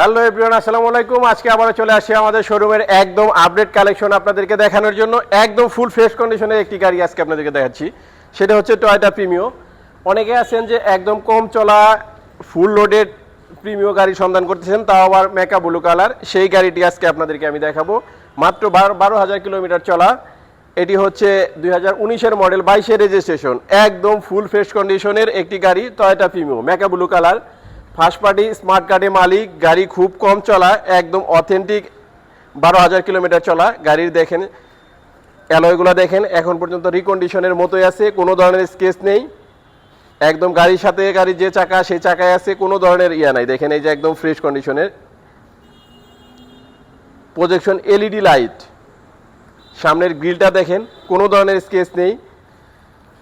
Hello everyone, আসসালামু আলাইকুম। আজকে আবার চলে আসি আমাদের শোরুমের একদম আপডেট কালেকশন আপনাদেরকে দেখানোর জন্য। একদম ফুল ফ্রেশ কন্ডিশনের একটি গাড়ি আজকে আপনাদেরকে দেখাচ্ছি। সেটা হচ্ছে টয়টা প্রিমিও অনেকে আছেন যে একদম কম চলা ফুল লোডেড প্রিমিও গাড়ি সন্ধান করতেছেন, তাও আবার মেকা ব্লু কালার সেই গাড়িটি আজকে আপনাদেরকে আমি দেখাবো। মাত্র বারো বারো হাজার কিলোমিটার চলা। এটি হচ্ছে দুই হাজার উনিশের মডেল বাইশের রেজিস্ট্রেশন একদম ফুল ফ্রেশ কন্ডিশনের একটি গাড়ি Toyota Premio mica blue colour first party, smart কার্ডের মালিক, গাড়ি খুব কম চলা একদম অথেন্টিক, বারো হাজার কিলোমিটার চলা, গাড়ির দেখেন, অ্যালয়গুলো দেখেন, এখন পর্যন্ত রিকন্ডিশনের মতোই আছে, কোনো ধরনের স্কেচ নেই, একদম গাড়ির সাথে গাড়ির যে চাকা, সেই চাকায় আছে, কোনো ধরনের ইয়া নাই, দেখেন এই যে একদম ফ্রেশ কন্ডিশনের প্রজেকশন এলইডি লাইট সামনের গ্রিলটা দেখেন, কোনো ধরনের স্কেচ নেই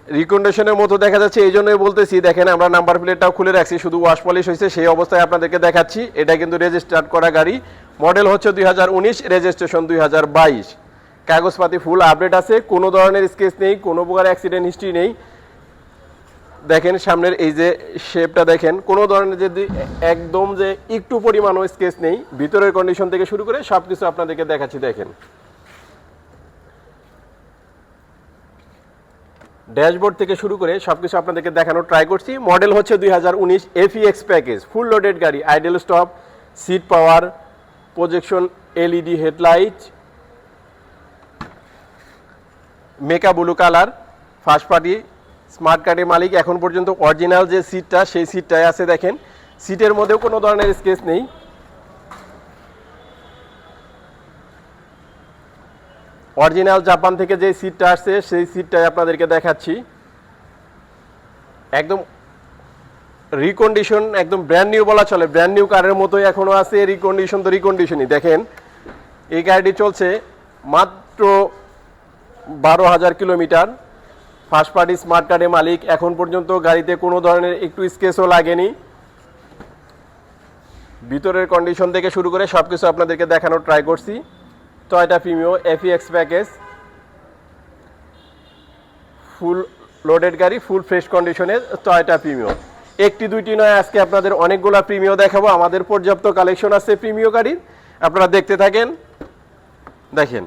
রিকন্ডিশনের মতো দেখা যাচ্ছে, এই জন্যই বলতেছি, দেখেন আমরা নাম্বার প্লেটটাও খুলে রাখছি, শুধু ওয়াশ পলিশ হয়েছে, সেই অবস্থায় আপনাদেরকে দেখাচ্ছি, এটা কিন্তু রেজিস্টার্ড করা গাড়ি মডেল হচ্ছে দু হাজার উনিশ রেজিস্ট্রেশন দুই হাজার বাইশ। কাগজপাতি ফুল আপডেট আছে, কোনো ধরনের স্কেচ নেই, কোনো প্রকার অ্যাক্সিডেন্ট হিস্ট্রি নেই। দেখেন সামনের এই যে শেপটা দেখেন, কোনো ধরনের যদি একদম যে একটু পরিমাণও স্কেচ নেই, ভিতরের কন্ডিশন থেকে শুরু করে সব কিছু আপনাদেরকে দেখাচ্ছি, দেখেন। ড্যাশবোর্ড থেকে শুরু করে সবকিছু আপনাদেরকে দেখানোর ট্রাই করছি। মডেল হচ্ছে দুই হাজার উনিশ এফিএক্স প্যাকেজ ফুল লোডেড গাড়ি idle stop seat power projection LED headlight mica blue colour first party smart কার্ডের মালিক। এখন পর্যন্ত অরিজিনাল যে সিটটা সেই সিটটাই আছে দেখেন। সিটের মধ্যেও কোনো ধরনের স্কেচ নেই। অরিজিনাল জাপান থেকে যে সিটটা আসছে, সেই সিটটাই আপনাদেরকে দেখাচ্ছি। একদম রিকন্ডিশন একদম ব্র্যান্ড নিউ বলা চলে। ব্র্যান্ড নিউ কারের মতোই এখনও আছে রিকন্ডিশন তো রিকন্ডিশনই দেখেন, এই গাড়িটি চলছে মাত্র বারো হাজার কিলোমিটার। ফার্স্ট পার্টি স্মার্ট কার্ডের মালিক। এখন পর্যন্ত গাড়িতে কোনো ধরনের একটু স্কেচও লাগেনি। ভিতরের কন্ডিশন থেকে শুরু করে সব কিছু আপনাদেরকে দেখানোর ট্রাই করছি। Toyota Premio F EX package full loaded গাড়ি ফুল ফ্রেশ কন্ডিশনের টয়টা প্রিমিও একটি, দুইটি নয়, আজকে আপনাদের অনেকগুলো প্রিমিও দেখাবো। আমাদের পর্যাপ্ত কালেকশন আছে প্রিমিও গাড়ির। আপনারা দেখতে থাকেন। দেখেন।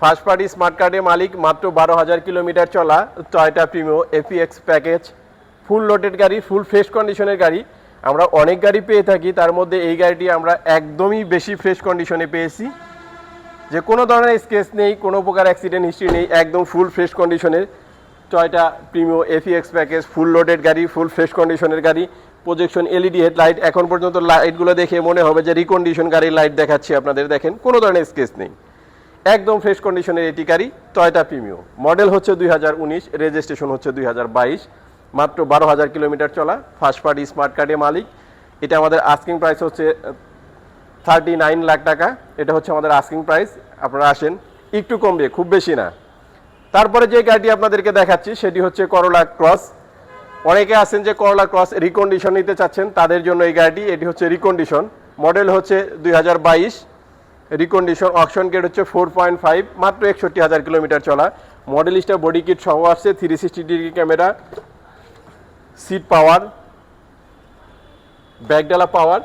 ফার্স্ট পার্টি স্মার্ট কার্ডের মালিক মাত্র বারো হাজার কিলোমিটার চলা Toyota Premio APX package full loaded গাড়ি ফুল ফ্রেশ কন্ডিশনের গাড়ি। আমরা অনেক গাড়ি পেয়ে থাকি, তার মধ্যে এই গাড়িটি আমরা একদমই বেশি ফ্রেশ কন্ডিশনে পেয়েছি। যে কোনো ধরনের স্কেচ নেই, কোনো প্রকার অ্যাক্সিডেন্ট হিস্ট্রি নেই, একদম ফুল ফ্রেশ কন্ডিশনের Toyota Premio F EX package full loaded গাড়ি ফুল ফ্রেশ কন্ডিশনের গাড়ি প্রজেকশন এলইডি হেডলাইট এখন পর্যন্ত লাইটগুলো দেখে মনে হবে যে রিকন্ডিশন গাড়ির লাইট দেখাচ্ছি আপনাদের, দেখেন, কোনো ধরনের স্কেচ নেই। একদম ফ্রেশ কন্ডিশনের এটি গাড়ি টয়টা প্রিমিও মডেল হচ্ছে দুই হাজার উনিশ রেজিস্ট্রেশন হচ্ছে দুই হাজার বাইশ। মাত্র বারো হাজার কিলোমিটার চলা ফার্স্ট পার্টি স্মার্ট কার্ডের মালিক। এটা আমাদের আস্কিং প্রাইস হচ্ছে থার্টি নাইন লাখ টাকা। এটা হচ্ছে আমাদের আস্কিং প্রাইস আপনারা আসেন, একটু কমবে, খুব বেশি না। তারপরে যে গাড়িটি আপনাদেরকে দেখাচ্ছি, সেটি হচ্ছে করলা ক্রস অনেকে আছেন যে করলা ক্রস রিকন্ডিশন নিতে চাচ্ছেন, তাদের জন্য এই গাড়িটি, এটি হচ্ছে রিকন্ডিশন মডেল হচ্ছে দুই হাজার বাইশ। রিকন্ডিশন অকশন গেট হচ্ছে ফোর পয়েন্ট ফাইভ মাত্র একষট্টি হাজার কিলোমিটার চলা। মডেলিস্টা বডি কিট সহ আসছে three sixty degree camera seat power ব্যাকডালা power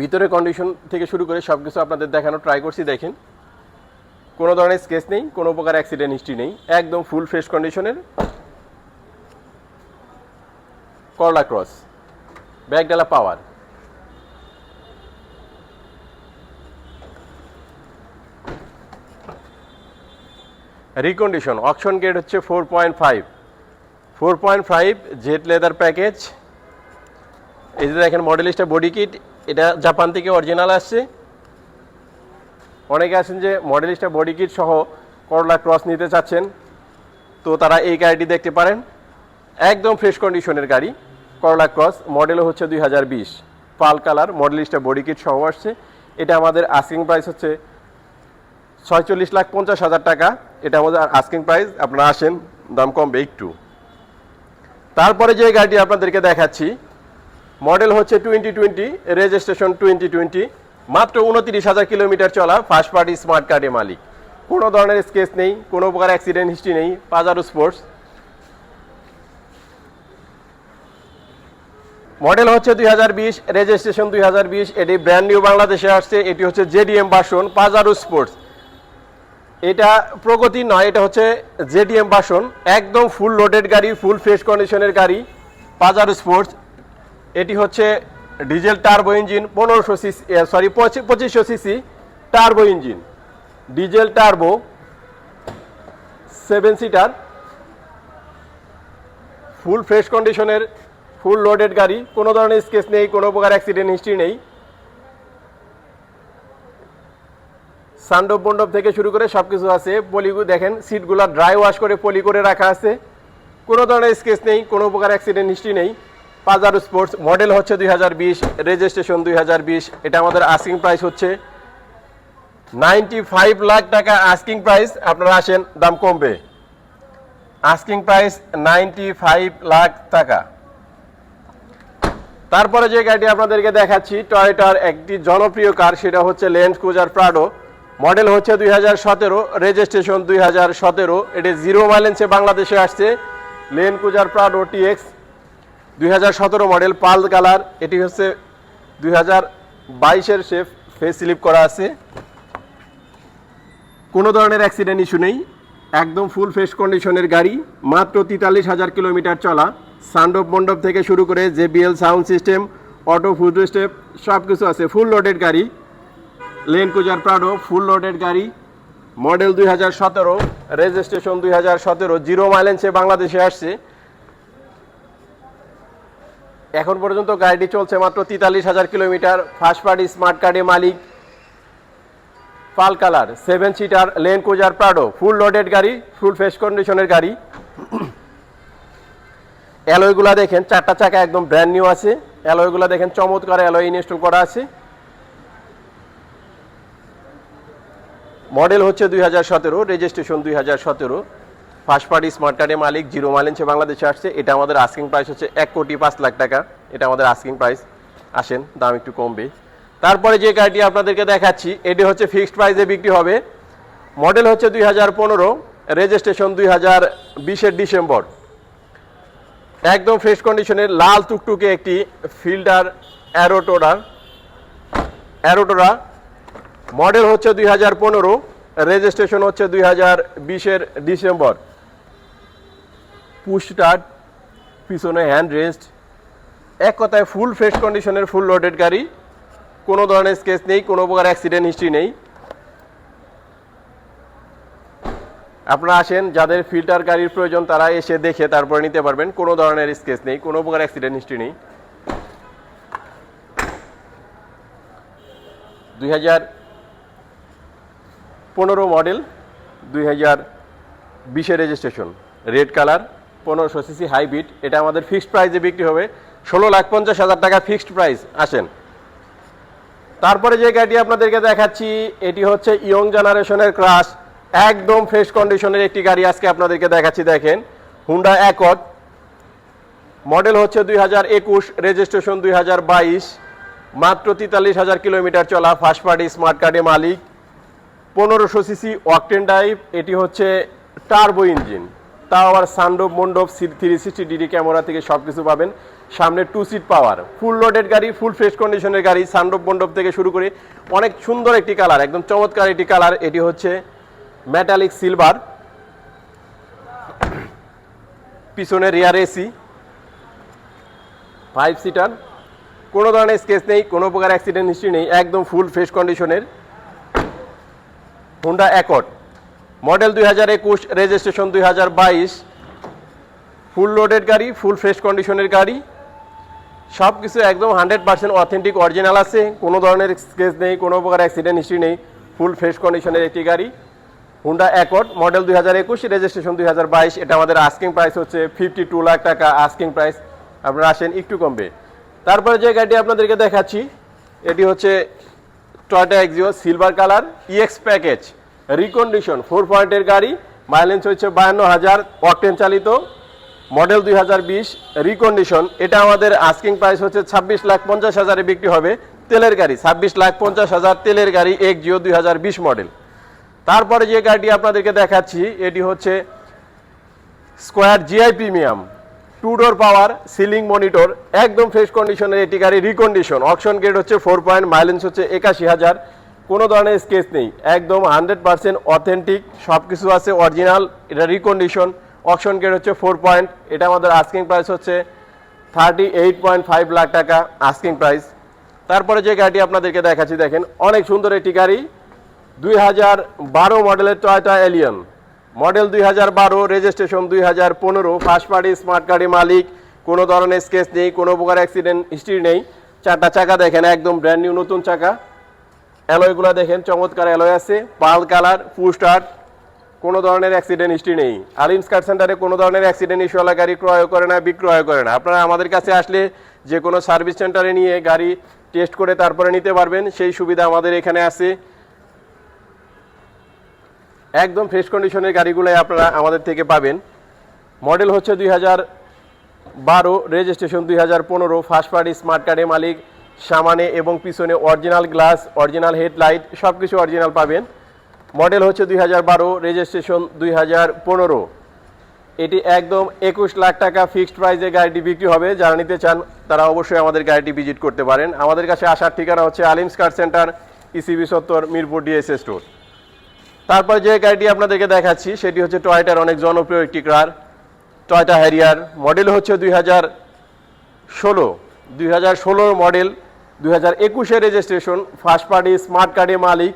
ভিতরে কন্ডিশন থেকে শুরু করে সব কিছু আপনাদের দেখানো ট্রাই করছি, দেখেন। কোনো ধরনের স্কেচ নেই, কোনো প্রকার অ্যাক্সিডেন্ট হিস্ট্রি নেই, একদম ফুল ফ্রেশ কন্ডিশনের করলা ক্রস ব্যাকডালা পাওয়ার রিকন্ডিশন অকশন গেট হচ্ছে four point five four point five jet leather package. এই যে দেখেন মডেলিস্টা বডি কিট এটা জাপান থেকে অরিজিনাল আসছে। অনেকে আছেন যে মডেলিস্টা বডি কিট সহ করলা ক্রস নিতে চাচ্ছেন, তো তারা এই গাড়িটি দেখতে পারেন। একদম ফ্রেশ কন্ডিশনের গাড়ি করলা ক্রস মডেলও হচ্ছে দুই হাজার বিশ। Pearl colour Modellista body kit সহ আসছে। এটা আমাদের আস্কিং প্রাইস হচ্ছে ছয়চল্লিশ লাখ পঞ্চাশ হাজার টাকা। এটা আমাদের আস্কিং প্রাইস আপনারা আসেন, দাম কমবে একটু। তারপরে যে গাড়িটি আপনাদেরকে দেখাচ্ছি, মডেল হচ্ছে twenty twenty registration twenty twenty মাত্র উনত্রিশ হাজার কিলোমিটার চলা ফার্স্ট পার্টি স্মার্ট কার্ডের মালিক। কোনো ধরনের স্কেচ নেই, কোনো প্রকার অ্যাক্সিডেন্ট হিস্ট্রি নেই পাজারো স্পোর্টস মডেল হচ্ছে দুই হাজার বিশ রেজিস্ট্রেশন দুই হাজার বিশ, এটি ব্র্যান্ড নিউ বাংলাদেশে আসছে, এটি হচ্ছে জেডিএম বাসন পাজারো স্পোর্টস এটা প্রগতি নয়, এটা হচ্ছে জেডিএম বাসন, একদম ফুল লোডেড গাড়ি ফুল ফ্রেশ কন্ডিশনের গাড়ি পাজারো স্পোর্টস এটি হচ্ছে ডিজেল টার্বো ইঞ্জিন পনেরোশো সিসি সরি পঁচিশশো CC turbo engine diesel turbo seven seater full fresh কন্ডিশনের ফুল লোডেড গাড়ি, কোনো ধরনের স্কেচ নেই, কোনো প্রকার অ্যাক্সিডেন্ট হিস্ট্রি নেই। সান্ডব মণ্ডপ থেকে শুরু করে সব কিছু আছে। পলিগু দেখেন, সিটগুলো ড্রাই ওয়াশ করে পলি করে রাখা আছে। কোনো ধরনের স্কেচ নেই, কোনো প্রকার অ্যাক্সিডেন্ট হিস্ট্রি নেই। পাজারো স্পোর্টস মডেল হচ্ছে দুই হাজার বিশ রেজিস্ট্রেশন দুই হাজার বিশ, এটা আমাদের আস্কিং প্রাইস হচ্ছে নাইনটি ফাইভ লাখ টাকা আস্কিং প্রাইস আপনারা আসেন, দাম কমবে। Asking price ninety five lakh টাকা। তারপরে যে গাড়িটি আপনাদেরকে দেখাচ্ছি টয়টার একটি জনপ্রিয় কার সেটা হচ্ছে লেন্স ক্রুজার প্রাডো মডেল হচ্ছে দুই হাজার সতেরো রেজিস্ট্রেশন দুই হাজার সতেরো। এটি জিরো মাইলেন্সে বাংলাদেশে আসছে। লেন ক্রুজার প্রাডো টিএক্স দুই হাজার সতেরো মডেল পাল কালার এটি হচ্ছে দুই হাজার বাইশের শেফ ফেস স্লিপ করা আছে। কোনো ধরনের অ্যাক্সিডেন্ট ইস্যু নেই। একদম ফুল ফ্রেশ কন্ডিশনের গাড়ি। মাত্র তেতাল্লিশ হাজার কিলোমিটার চলা। সান্ডব মণ্ডপ থেকে শুরু করে JBL sound system auto foot step সব কিছু আছে। ফুল লোডেড গাড়ি। Land Cruiser Prado, full loaded গাড়ি, মডেল দুই হাজার সতেরো, রেজিস্ট্রেশন দুই হাজার সতেরো, জিরো মাইলেন্সে বাংলাদেশে আসছে। এখন পর্যন্ত গাড়িটি চলছে মাত্র তেতাল্লিশ হাজার কিলোমিটার ফার্স্ট পার্টি স্মার্ট কার্ডে মালিক, pearl colour seven seater Land Cruiser Prado, full loaded গাড়ি, ফুল ফ্রেশ কন্ডিশনের গাড়ি। অ্যালয়গুলা দেখেন, চারটা চাকা একদম ব্র্যান্ড নিউ আছে। অ্যালয়গুলা দেখেন, চমৎকার অ্যালয় ইনস্টল করা আছে। মডেল হচ্ছে দুই হাজার সতেরো রেজিস্ট্রেশন দুই হাজার সতেরো। ফার্স্ট পার্টি স্মার্ট কার্ডের মালিক জিরো মাইলেন্সে বাংলাদেশে আসছে। এটা আমাদের আস্কিং প্রাইস হচ্ছে এক কোটি পাঁচ লাখ টাকা। এটা আমাদের আস্কিং প্রাইস আসেন, দাম একটু কমবে। তারপরে যে গাড়িটি আপনাদেরকে দেখাচ্ছি, এটি হচ্ছে ফিক্সড প্রাইসে বিক্রি হবে। মডেল হচ্ছে দুই হাজার পনেরো রেজিস্ট্রেশন দুই হাজার বিশের ডিসেম্বর। একদম ফ্রেশ কন্ডিশনের লাল টুকটুকে একটি ফিল্টার অ্যারোটোরা অ্যারোটোরা মডেল হচ্ছে দুই হাজার পনেরো রেজিস্ট্রেশন হচ্ছে দুই হাজার বিশের ডিসেম্বর। পুশ স্টার্ট পিছনে হ্যান্ড রেস্ট এক কথায় ফুল ফ্রেশ কন্ডিশনের ফুল লোডেড গাড়ি। কোনো ধরনের স্কেচ নেই, কোনো প্রকার অ্যাক্সিডেন্ট হিস্ট্রি নেই। আপনারা আসেন, যাদের ফিল্টার গাড়ির প্রয়োজন, তারা এসে দেখে তারপরে নিতে পারবেন। কোনো ধরনের স্কেচ নেই, কোনো প্রকার অ্যাক্সিডেন্ট হিস্ট্রি নেই। দুই হাজার পনেরো মডেল দুই হাজার বিশের রেজিস্ট্রেশন রেড কালার পনেরোশো সিসি হাইব্রিড এটা আমাদের ফিক্সড প্রাইসে বিক্রি হবে। ষোলো লাখ পঞ্চাশ হাজার টাকা ফিক্সড প্রাইস আসেন। তারপরে যে গাড়িটি আপনাদেরকে দেখাচ্ছি, এটি হচ্ছে ইয়ং জেনারেশনের ক্রাশ একদম ফ্রেশ কন্ডিশনের একটি গাড়ি আজকে আপনাদেরকে দেখাচ্ছি, দেখেন। হুন্ডা অ্যাকর্ড মডেল হচ্ছে দুই হাজার একুশ রেজিস্ট্রেশন দুই হাজার বাইশ। মাত্র তেতাল্লিশ হাজার কিলোমিটার চলা ফার্স্ট পার্টি স্মার্ট কার্ডে মালিক। পনেরোশো সিসি ওয়াকটেন ড্রাইভ, এটি হচ্ছে টার্বো ইঞ্জিন। তাও আবার সানডোপ মন্ডপ থ্রি সিক্সটি ডিডি ক্যামেরা থেকে সব কিছু পাবেন। সামনে two seat power, full loaded গাড়ি, ফুল ফ্রেশ কন্ডিশনের গাড়ি সানডোপ মন্ডপ থেকে শুরু করে অনেক সুন্দর একটি কালার, একদম চমৎকার একটি কালার, এটি হচ্ছে মেটালিক সিলভার পিছনে রিয়ার এসি ফাইভ সিটার কোনো ধরনের স্কেচ নেই, কোনো প্রকার অ্যাক্সিডেন্ট হিস্ট্রি নেই, একদম ফুল ফ্রেশ কন্ডিশনের হুন্ডা অ্যাকর্ড মডেল দুই হাজার একুশ রেজিস্ট্রেশন দুই হাজার বাইশ ফুল লোডেড গাড়ি ফুল ফ্রেশ কন্ডিশনের গাড়ি সব কিছু একদম হান্ড্রেড পার্সেন্ট অথেন্টিক অরিজিনাল আছে, কোনো ধরনের স্কেচ নেই, কোনো প্রকার অ্যাক্সিডেন্ট হিস্ট্রি নেই ফুল ফ্রেশ কন্ডিশনের একটি গাড়ি। হুন্ডা অ্যাকর্ড মডেল দুই হাজার একুশ রেজিস্ট্রেশন দুই হাজার বাইশ, এটা আমাদের আস্কিং প্রাইস হচ্ছে ফিফটি টু লাখ টাকা আস্কিং প্রাইস আপনারা আসেন একটু কমবে। তারপরে যে গাড়িটি আপনাদেরকে দেখাচ্ছি, এটি হচ্ছে Toyota Axio silver colour EX package recondition four পয়েন্টের গাড়ি মাইলেজ হচ্ছে বায়ান্ন হাজার অকটেন চালিত। মডেল দুই হাজার বিশ রিকন্ডিশন এটা আমাদের আস্কিং প্রাইস হচ্ছে ছাব্বিশ লাখ পঞ্চাশ হাজারে বিক্রি হবে তেলের গাড়ি, ছাব্বিশ লাখ পঞ্চাশ হাজার তেলের গাড়ি এক জিও দুই হাজার বিশ মডেল তারপরে যে গাড়িটি আপনাদেরকে দেখাচ্ছি, এটি হচ্ছে Esquire GI premium two door power ceiling monitor একদম ফ্রেশ কন্ডিশনের এটি গাড়ি রিকন্ডিশন অকশন গ্রেড হচ্ছে ফোর পয়েন্ট মাইলেন্স হচ্ছে একাশি হাজার। কোনো ধরনের স্কেচ নেই, একদম হান্ড্রেড পার্সেন্ট অথেন্টিক সব কিছু আছে অরিজিনাল এটা রিকন্ডিশন অকশন গ্রেড হচ্ছে ফোর পয়েন্ট এটা আমাদের আস্কিং প্রাইস হচ্ছে thirty eight point five lakh টাকা আস্কিং প্রাইস তারপরে যে গাড়িটি আপনাদেরকে দেখাচ্ছি, দেখেন, অনেক সুন্দর একটি গাড়ি, দুই হাজার বারো মডেলের টয়টা এলিয়ন মডেল দুই হাজার বারো, রেজিস্ট্রেশন দুই হাজার পনেরো ফার্স্ট পার্টি স্মার্ট গাড়ি মালিক, কোনো ধরনের স্কেচ নেই, কোনো প্রকার অ্যাক্সিডেন্ট হিস্ট্রি নেই। চারটা চাকা দেখেন, একদম ব্র্যান্ড নিউ নতুন চাকা। অ্যালয়গুলো দেখেন, চমৎকার অ্যালয় আছে, পাল কালার ফুল স্টার্ট কোনো ধরনের অ্যাক্সিডেন্ট হিস্ট্রি নেই। আলিমস কার সেন্টারে কোনো ধরনের অ্যাক্সিডেন্ট ইস্যুওয়ালা গাড়ি ক্রয় করে না, বিক্রয় করে না। আপনারা আমাদের কাছে আসলে যে কোনো সার্ভিস সেন্টারে নিয়ে গাড়ি টেস্ট করে তারপরে নিতে পারবেন, সেই সুবিধা আমাদের এখানে আছে। একদম ফ্রেশ কন্ডিশনের গাড়িগুলোই আপনারা আমাদের থেকে পাবেন। মডেল হচ্ছে দুই হাজার বারো রেজিস্ট্রেশন দুই হাজার পনেরো ফার্স্ট পার্টি স্মার্ট কার্ডের মালিক, সামানে এবং পিছনে অরিজিনাল গ্লাস অরিজিনাল হেডলাইট সব কিছু অরিজিনাল পাবেন। মডেল হচ্ছে দুই হাজার বারো রেজিস্ট্রেশন দুই হাজার পনেরো। এটি একদম একুশ লাখ টাকা ফিক্সড প্রাইসে গাড়িটি বিক্রি হবে। যারা নিতে চান, তারা অবশ্যই আমাদের গাড়িটি ভিজিট করতে পারেন। আমাদের কাছে আসার ঠিকানা হচ্ছে আলিমস কার সেন্টার ইসিবি সত্তর, মিরপুর ডিএসএ স্টোর তারপর যে গাড়িটি আপনাদেরকে দেখাচ্ছি, সেটি হচ্ছে টয়টার অনেক জনপ্রিয় একটি কার। টয়টা হ্যারিয়ার মডেল হচ্ছে দুই হাজার ষোলো। দুই হাজার ষোলোর মডেল দুই হাজার একুশের রেজিস্ট্রেশন ফার্স্ট পার্টি স্মার্ট কার্ডের মালিক।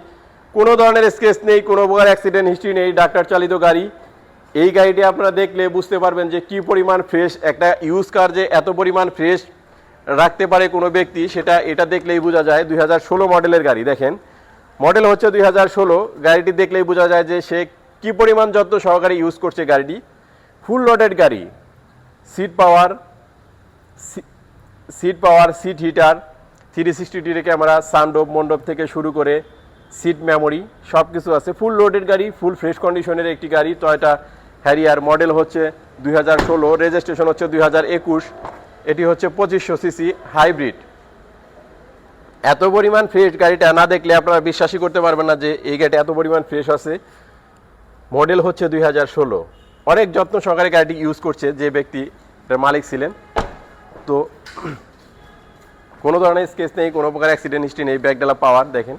কোনো ধরনের স্কেচ নেই, কোনো প্রকার অ্যাক্সিডেন্ট হিস্ট্রি নেই, ডাক্তার চালিত গাড়ি। এই গাড়িটি আপনারা দেখলে বুঝতে পারবেন যে কি পরিমাণ ফ্রেশ একটা ইউজ কার যে এত পরিমাণ ফ্রেশ রাখতে পারে কোনো ব্যক্তি, সেটা, এটা দেখলেই বোঝা যায়। দুই হাজার ষোলো মডেলের গাড়ি, দেখেন। মডেল হচ্ছে দুই হাজার ষোলো। গাড়িটি দেখলেই বোঝা যায় যে সে কি পরিমাণ যত্ন সহকারে ইউজ করছে গাড়িটি। ফুল লোডেড গাড়ি। Seat power seat power, seat heater, three sixty degree camera sunroof moonroof থেকে শুরু করে সিট মেমোরি সব কিছু আছে। ফুল লোডেড গাড়ি, ফুল ফ্রেশ কন্ডিশনের একটি গাড়ি। টয়টা হ্যারিয়ার মডেল হচ্ছে দুই হাজার ষোলো। রেজিস্ট্রেশন হচ্ছে দুই হাজার একুশ। এটি হচ্ছে পঁচিশশো সিসি হাইব্রিড। এত পরিমাণ ফ্রেশ গাড়িটা না দেখলে আপনারা বিশ্বাসই করতে পারবেন না যে এই গাড়িটা এত পরিমাণ ফ্রেশ আছে। মডেল হচ্ছে দুই হাজার ষোলো। অনেক যত্ন সহকারে গাড়িটি ইউজ করছে যে ব্যক্তি মালিক ছিলেন। তো কোনো ধরনের স্কেচ নেই, কোনো প্রকার অ্যাক্সিডেন্ট হিস্ট্রি নেই ব্যাগডালা পাওয়ার দেখেন।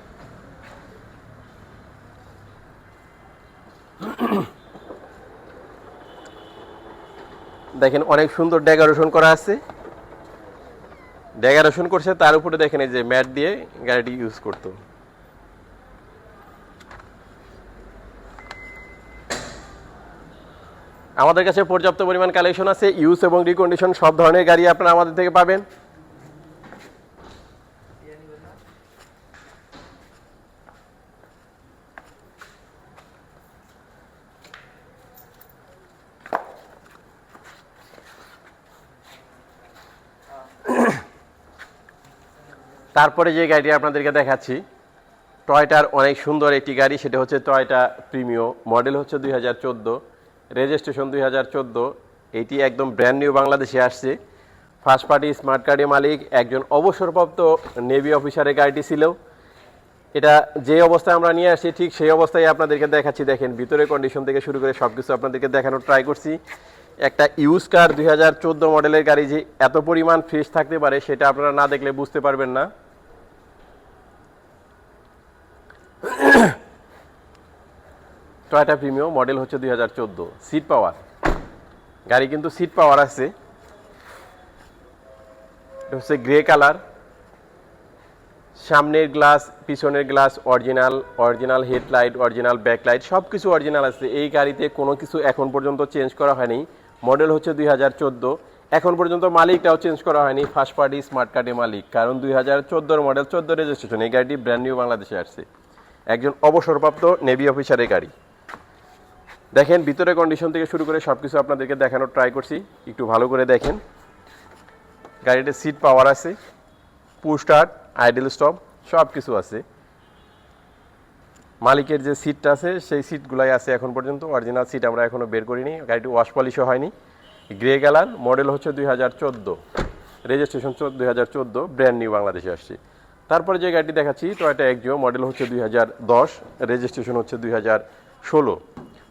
দেখেন, অনেক সুন্দর ডেকোরেশন করা আছে। ডেকোরেশন করছে, তার উপরে দেখেন যে ম্যাট দিয়ে গাড়িটি ইউজ করতো। আমাদের কাছে পর্যাপ্ত পরিমাণ কালেকশন আছে ইউজ এবং রিকন্ডিশন সব ধরনের গাড়ি আপনারা আমাদের থেকে পাবেন। তারপরে যে গাড়িটি আপনাদেরকে দেখাচ্ছি, টয়টার অনেক সুন্দর একটি গাড়ি, সেটা হচ্ছে টয়টা প্রিমিও, মডেল হচ্ছে দুই হাজার চোদ্দ, রেজিস্ট্রেশন দুই হাজার চোদ্দ, এটি একদম ব্র্যান্ড নিউ বাংলাদেশে আসছে। ফার্স্ট পার্টি স্মার্ট কার্ডের মালিক, একজন অবসরপ্রাপ্ত নেভি অফিসারের গাড়িটি ছিল। এটা যে অবস্থায় আমরা নিয়ে আসছি, ঠিক সেই অবস্থায় আপনাদেরকে দেখাচ্ছি। দেখেন ভিতরে কন্ডিশন থেকে শুরু করে সব কিছু আপনাদেরকে দেখানোর ট্রাই করছি। একটা ইউজ কার দুই হাজার চোদ্দ মডেলের গাড়ি যে এত পরিমাণ ফ্রেশ থাকতে পারে, সেটা আপনারা না দেখলে বুঝতে পারবেন না। টয়টা প্রিমিও মডেল হচ্ছে দুই হাজার চোদ্দ। সিট পাওয়ার গাড়ি কিন্তু সিট পাওয়ার আছে। হচ্ছে গ্রে কালার সামনের গ্লাস পিছনের glass original original headlight original backlight সব কিছু অরিজিনাল আছে। এই গাড়িতে কোনো কিছু এখন পর্যন্ত চেঞ্জ করা হয়নি। মডেল হচ্ছে দুই হাজার চোদ্দ। এখন পর্যন্ত মালিকটাও চেঞ্জ করা হয়নি ফার্স্ট পার্টি স্মার্ট কার্ডের মালিক। কারণ দুই হাজার চোদ্দোর মডেল চোদ্দ রেজিস্ট্রেশন এই গাড়িটি ব্র্যান্ড নিউ বাংলাদেশে আসছে। একজন অবসরপ্রাপ্ত নেভি অফিসারের গাড়ি। দেখেন, ভিতরে কন্ডিশন থেকে শুরু করে সব কিছু আপনাদেরকে দেখানোর ট্রাই করছি। একটু ভালো করে দেখেন। গাড়িতে সিট পাওয়ার আছে পুস্টার আইডেল স্টপ সব কিছু আছে। মালিকের যে সিটটা আছে, সেই সিটগুলাই আছে এখন পর্যন্ত। অরিজিনাল সিট আমরা এখনও বের করিনি। গাড়িটি ওয়াশ পলিশও হয়নি। গ্রে কালার মডেল হচ্ছে দুই হাজার চোদ্দ। রেজিস্ট্রেশন দুই হাজার চোদ্দ ব্র্যান্ড নিউ বাংলাদেশে আসছে। তারপরে যে গাড়িটি দেখাচ্ছি টয়টা একজিও মডেল হচ্ছে দুই হাজার দশ রেজিস্ট্রেশন হচ্ছে দুই হাজার ষোলো।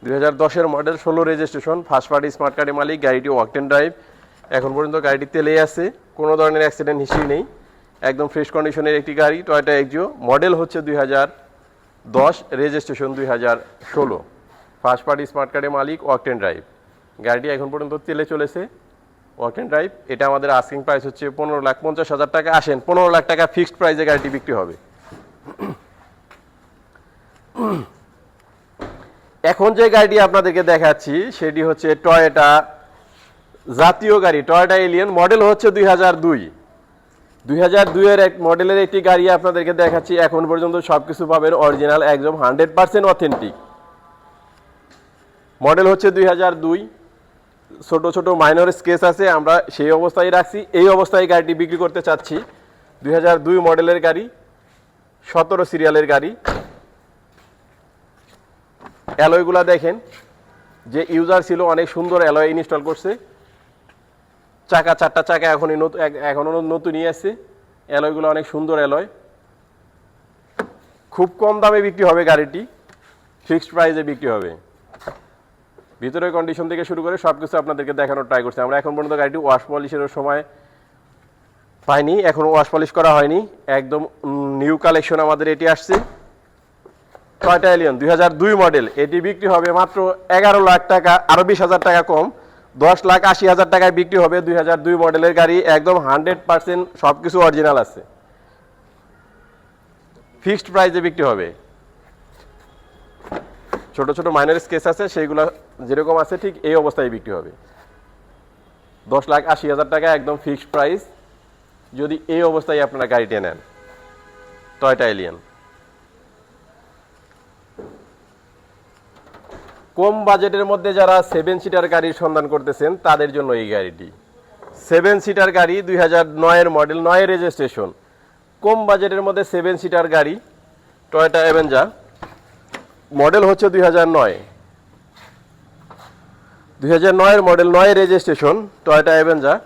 দুই হাজার দশের মডেল ষোলো রেজিস্ট্রেশন ফার্স্ট পার্টি স্মার্ট কার্ডের মালিক, গাড়িটি ওয়াকটেন ড্রাইভ এখন পর্যন্ত গাড়িটি তেলেই আছে, কোনো ধরনের অ্যাক্সিডেন্ট হিস্ট্রি নেই। একদম ফ্রেশ কন্ডিশনের একটি গাড়ি টয়টা এক্সিও মডেল হচ্ছে দুই হাজার দশ রেজিস্ট্রেশন দুই হাজার ষোলো। ফার্স্ট পার্টি স্মার্ট কার্ডের মালিক ওয়াকটেন ড্রাইভ গাড়িটি এখন পর্যন্ত তেলে চলেছে। ওয়াকটেন ড্রাইভ এটা আমাদের আস্কিং প্রাইস হচ্ছে পনেরো লাখ পঞ্চাশ হাজার টাকা। আসেন, পনেরো লাখ টাকা ফিক্সড প্রাইসে গাড়িটি বিক্রি হবে। এখন যে গাড়িটি আপনাদেরকে দেখাচ্ছি, সেটি হচ্ছে টয়েটা জাতীয় গাড়ি টয়োটা এলিয়ন মডেল হচ্ছে দুই হাজার দুই। দুই হাজার দুইয়ের এক মডেলের একটি গাড়ি আপনাদেরকে দেখাচ্ছি। এখন পর্যন্ত সব কিছু পাবেন অরিজিনাল একদম হান্ড্রেড পার্সেন্ট অথেন্টিক মডেল হচ্ছে দুই হাজার দুই। ছোটো ছোটো মাইনর স্কেচ আছে, আমরা সেই অবস্থায় রাখছি। এই অবস্থায় গাড়িটি বিক্রি করতে চাচ্ছি। দুই হাজার দুই মডেলের গাড়ি, সতেরো সিরিয়ালের গাড়ি। অ্যালয়গুলা দেখেন, যে ইউজার ছিল অনেক সুন্দর অ্যালয় ইনস্টল করছে। চাকা, চারটা চাকা এখনই নতুন এখনও নতুনই আছে অ্যালয়গুলো অনেক সুন্দর অ্যালয়। খুব কম দামে বিক্রি হবে গাড়িটি। ফিক্সড প্রাইসে বিক্রি হবে। ভিতরের কন্ডিশন থেকে শুরু করে সব কিছু আপনাদেরকে দেখানোর ট্রাই করছি। আমরা এখন পর্যন্ত গাড়িটি ওয়াশ পলিশের সময় পাইনি। এখন ওয়াশ পলিশ করা হয়নি। একদম নিউ কালেকশন আমাদের এটি আসছে। টয়টা এলিয়ন দুই হাজার দুই মডেল এটি বিক্রি হবে মাত্র এগারো লাখ টাকা, আরও বিশ হাজার টাকা কম। দশ লাখ আশি হাজার টাকায় বিক্রি হবে দুই হাজার দুই মডেলের গাড়ি, একদম হান্ড্রেড পার্সেন্ট সব কিছু অরিজিনাল আছে ফিক্সড প্রাইসে বিক্রি হবে। ছোট ছোট মাইনার স্কেচ আছে, সেইগুলো যেরকম আছে ঠিক এই অবস্থায় বিক্রি হবে। দশ লাখ আশি হাজার টাকা একদম ফিক্সড প্রাইস যদি এই অবস্থায় আপনারা গাড়িটি নেন টয়টা এলিয়ন কম বাজেটের মধ্যে যারা সেভেন সিটার গাড়ির সন্ধান করতেছেন, তাদের জন্য এই গাড়িটি। সেভেন সিটার গাড়ি দুই হাজার নয়ের মডেল নয়ের রেজিস্ট্রেশন কম বাজেটের মধ্যে সেভেন সিটার গাড়ি টয়োটা অ্যাভেঞ্জার মডেল হচ্ছে দুই হাজার নয়। দুই হাজার নয়ের মডেল নয় registration Toyota Avenger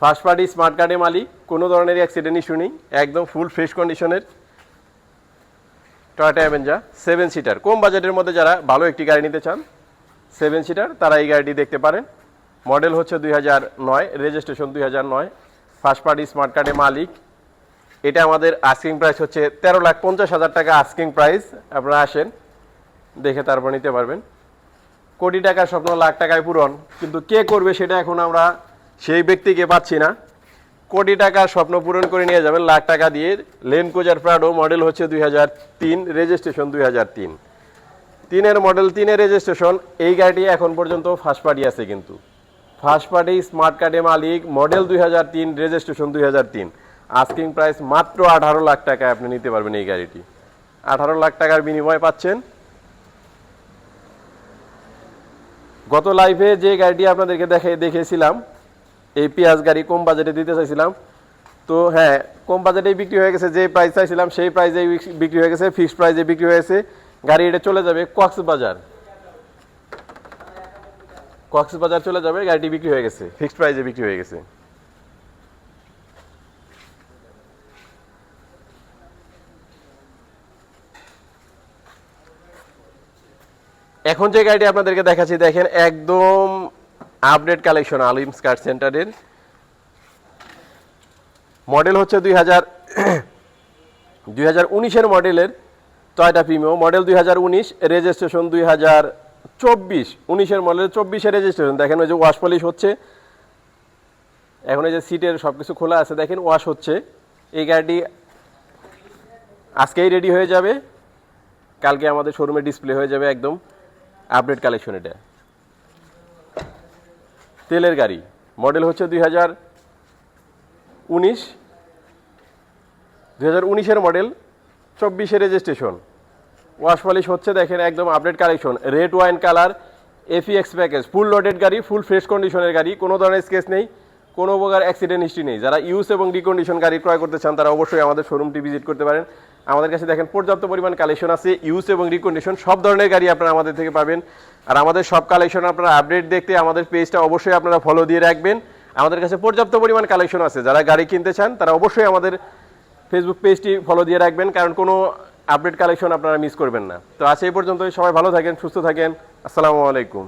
first party smart কার্ডের মালিক, কোনো ধরনের অ্যাক্সিডেন্ট ইস্যু নেই, একদম ফুল ফ্রেশ কন্ডিশনের টয়োটা অ্যাভেঞ্জার সেভেন সিটার কম বাজেটের মধ্যে যারা ভালো একটি গাড়ি নিতে চান সেভেন সিটার তারা এই গাড়িটি দেখতে পারেন। মডেল হচ্ছে দুই হাজার নয় রেজিস্ট্রেশন দুই হাজার নয়। ফার্স্ট পার্টি স্মার্ট কার্ডের মালিক। এটা আমাদের আস্কিং প্রাইস হচ্ছে তেরো লাখ পঞ্চাশ হাজার টাকা আস্কিং প্রাইস আপনারা আসেন, দেখে তারপর নিতে পারবেন। কোটি টাকার স্বপ্ন, লাখ টাকায় পূরণ। কিন্তু কে করবে সেটা এখন আমরা সেই ব্যক্তিকে পাচ্ছি না। কোটি টাকার স্বপ্ন পূরণ করে নিয়ে যাবেন, লাখ টাকা দিয়ে। লেন কোজার প্রাডো মডেল হচ্ছে দুই হাজার তিন, রেজিস্ট্রেশন দুই তিনের মডেল, তিনের রেজিস্ট্রেশন, এই গাড়িটি এখন পর্যন্ত ফার্স্ট পার্টি আছে কিন্তু। ফার্স্ট পার্টি স্মার্ট কার্ডের মালিক, মডেল দুই হাজার তিন, রেজিস্ট্রেশন দুই হাজার তিন। আস্কিং প্রাইস মাত্র আঠারো লাখ টাকায় আপনি নিতে পারবেন এই গাড়িটি। আঠারো লাখ টাকার বিনিময়ে পাচ্ছেন। গত লাইভে যে গাড়িটি আপনাদেরকে দেখে দেখেছিলাম এই পেঁয়াজ গাড়ি কম বাজেটে দিতে চাইছিলাম। তো হ্যাঁ কম বাজেটেই বিক্রি হয়ে গেছে, যে প্রাইস চাইছিলাম সেই প্রাইসেই বিক্রি হয়ে গেছে ফিক্সড প্রাইসে বিক্রি হয়েছে গাড়ি এটা চলে যাবে কক্সবাজার। কক্সবাজার চলে যাবে, গাড়িটি বিক্রি হয়ে গেছে ফিক্সড প্রাইসে বিক্রি হয়ে গেছে। এখন যে গাড়িটি আপনাদেরকে দেখাচ্ছি, দেখেন একদম আপডেট কালেকশন আলিম স্কার্ট সেন্টারের। মডেল হচ্ছে দুই হাজার দুই হাজার উনিশের মডেলের টয়টা প্রিমিও মডেল দুই হাজার উনিশ রেজিস্ট্রেশন দুই হাজার চব্বিশ। উনিশের মডেল চব্বিশের রেজিস্ট্রেশন দেখেন ওই যে ওয়াশ পলিশ হচ্ছে। এখন এই যে সিটের সব কিছু খোলা আছে, দেখেন ওয়াশ হচ্ছে। এই গাড়িটি আজকেই রেডি হয়ে যাবে। কালকে আমাদের শোরুমে ডিসপ্লে হয়ে যাবে একদম। আপডেট কালেকশন এটা। তেলের গাড়ি। মডেল হচ্ছে দুই হাজার উনিশ। দুই হাজার উনিশের মডেল, চব্বিশে রেজিস্ট্রেশন ওয়াশ পলিশ হচ্ছে, দেখেন, একদম update collection red wine colour F EX package full loaded গাড়ি ফুল ফ্রেশ কন্ডিশনের গাড়ি। কোনো ধরনের স্কেচ নেই, কোনো প্রকার অ্যাক্সিডেন্ট হিস্ট্রি নেই। যারা ইউজ এবং রিকন্ডিশন গাড়ি ক্রয় করতে চান, তারা অবশ্যই আমাদের শোরুমটি ভিজিট করতে পারেন। আমাদের কাছে দেখেন, পর্যাপ্ত পরিমাণ কালেকশন আছে ইউজ এবং রিকন্ডিশন সব ধরনের গাড়ি আপনারা আমাদের থেকে পাবেন। আর আমাদের সব কালেকশন আপনারা আপডেট দেখতে আমাদের পেজটা অবশ্যই আপনারা ফলো দিয়ে রাখবেন। আমাদের কাছে পর্যাপ্ত পরিমাণ কালেকশন আছে। যারা গাড়ি কিনতে চান, তারা অবশ্যই আমাদের ফেসবুক পেজটি ফলো দিয়ে রাখবেন, কারণ কোনো আপডেট কালেকশন আপনারা মিস করবেন না। তো আজ এই পর্যন্তই। সবাই ভালো থাকেন, সুস্থ থাকেন। আসসালামু আলাইকুম।